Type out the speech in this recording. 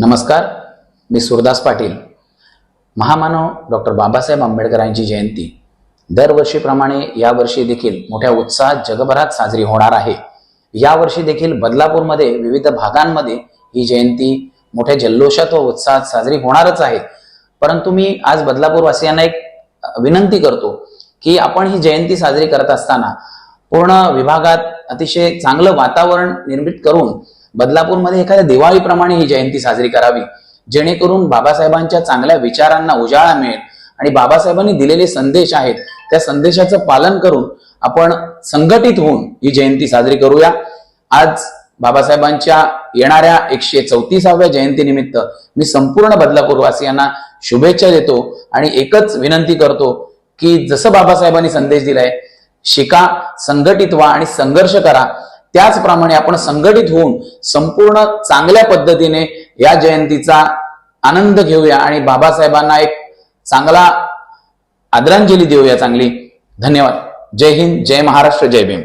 नमस्कार मी सुरदास पाटील. महामानव डॉक्टर बाबासाहेब आंबेडकरांची जयंती. दरवर्षीप्रमाणे यावर्षी देखील मोठ्या उत्साहात जगभरात साजरी होणार आहे. यावर्षी देखील बदलापूरमध्ये विविध भागांमध्ये ही जयंती मोठ्या जल्लोषात व उत्साहात साजरी होणारच आहे. परंतु मी आज बदलापूरवासियांना एक विनंती करतो की आपण ही जयंती साजरी करत असताना पूर्ण विभागात अतिशय चांगलं वातावरण निर्मित करून बदलापूरमध्ये एखाद्या दिवाळीप्रमाणे ही जयंती साजरी करावी जेणेकरून बाबासाहेबांच्या चांगल्या विचारांना उजाळा मिळेल आणि बाबासाहेबांनी दिलेले संदेश आहेत त्या संदेशाचं पालन करून आपण संघटित होऊन ही जयंती साजरी करूया. आज बाबासाहेबांच्या येणाऱ्या एकशे चौतीसाव्या जयंतीनिमित्त मी संपूर्ण बदलापूरवासियांना शुभेच्छा देतो आणि एकच विनंती करतो की जसं बाबासाहेबांनी संदेश दिलाय शिका संघटित व्हा आणि संघर्ष करा. त्याचप्रमाणे आपण संघटित होऊन संपूर्ण चांगल्या पद्धतीने या जयंतीचा आनंद घेऊया आणि बाबासाहेबांना एक चांगला आदरांजली देऊया चांगली. धन्यवाद. जय हिंद जय महाराष्ट्र जय भीम.